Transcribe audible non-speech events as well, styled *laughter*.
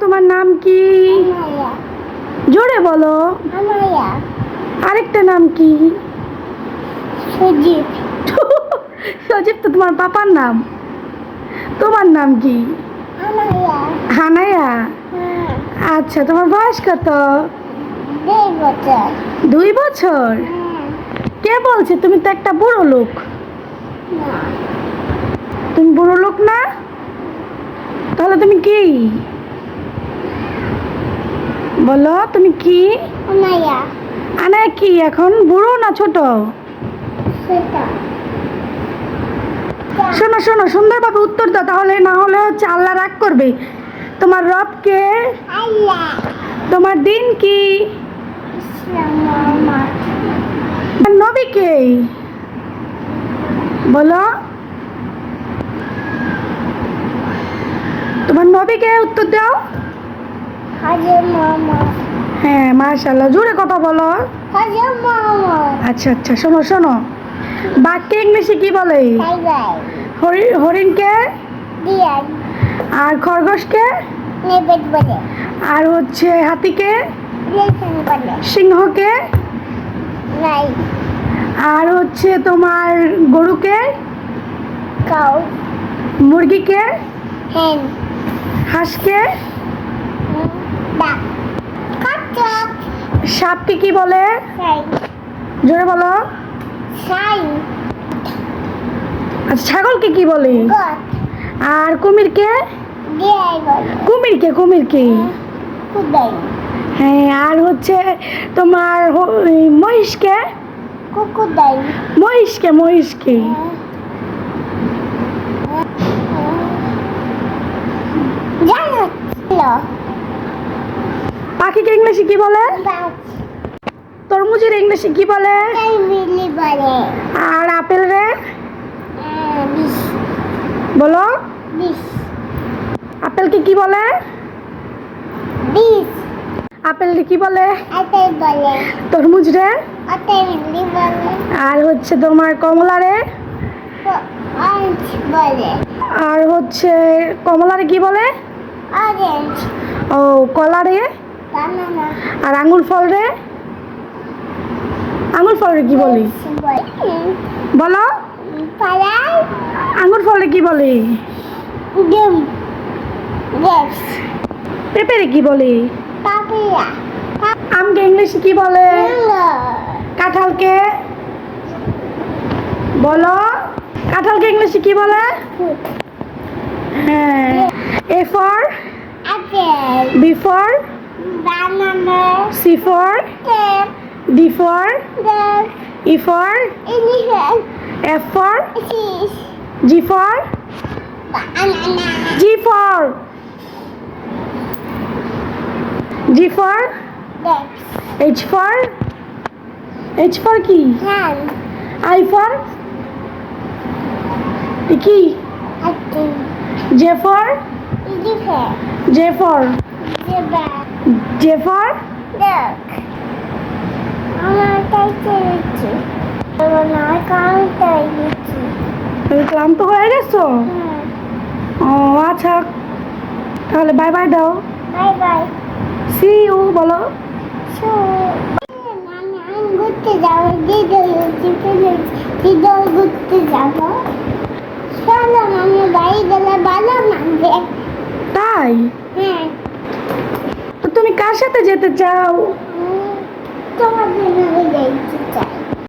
তোমার নাম কি? জোরে বলো। আরেকটা নাম কি? *laughs* সজীব। তো তোমার পাপার নাম। তোমার নাম কি? আমায়া হানায়া। আচ্ছা তোমার বয়স কত? দুই বছর। কে বলছে তুমি তো একটা বুড়ো লোক? তুমি বুড়ো লোক না? তাহলে তুমি কি? বলো তুমি কি? আমায়া আনা কি এখন? বুড়ো না ছোট? শোনো শোনো সুন্দরভাবে উত্তর দাও তাহলে না হলে হচ্ছে আল্লাহ রাগ করবে। তোমার রবকে তোমার দিন কি? তোমার নবীকে বলো। তোমার নবীকে উত্তর দাও? হ্যাঁ মার্শাল্লাহ জোরে কথা বলো। আচ্ছা আচ্ছা শোনো শোনো। বাঘকে ইংলিশে কি বলে? হরিণকে? আর খরগোশকে? আর হচ্ছে হাতিকে? সিংহকে? আর হচ্ছে তোমার গরুকে? কাউ মুরগিকে? হাঁসকে? সাপকে কি বলে? জোরে বলো। আচ্ছা ছাগলকে কি বলে? আর কুমিরকে? কুমিরকে কুমিরকে। হ্যাঁ আর হচ্ছে তোমার মহিষকে? মহিষকে মহিষকে। ইংলিশে কি বলে? তরমুজের ইংলিশে কি বলে? আর আপেল রে? বিশ বলো। আপেলকে কি বলে? আপেল কি বলে? তরমুজ রে? আর হচ্ছে তোমার কমলা রে? আর হচ্ছে কমলা রে কি বলে? ও কলা রে? বানানা আর আঙুর ফল রে? আঙুর ফল রে কি বলি বলো। আঙুর ফল কি বলে? ডিম পেঁপে কি বলে? আমকে ইংলিশে কি বলে? কাঁঠালকে? বলো। কাঁঠালকে ইংলিশে কি বলে? হ্যাঁ। A for B for number. C for? Cat. D for? Dog. E for? Elephant. F for? Fish. G for? Banana. G for? G for? Dog. H for? H for key. Hand. I for? কি? Apple. J for? Elephant. J for? J for Look. আমার কাছে রয়েছে আমার কাউন্টে রয়েছে তুমি ক্লান্ত হয়ে গেছো? ও আচ্ছা। তাহলে বাই বাই দাও বাই বাই সি ইউ বলো ঘুরতে যাব দিদর ঘুরতে যাব চলো আমি বাড়ি গেলে ভালো মানবে তাই? কার সাথে যেতে চাও? আমি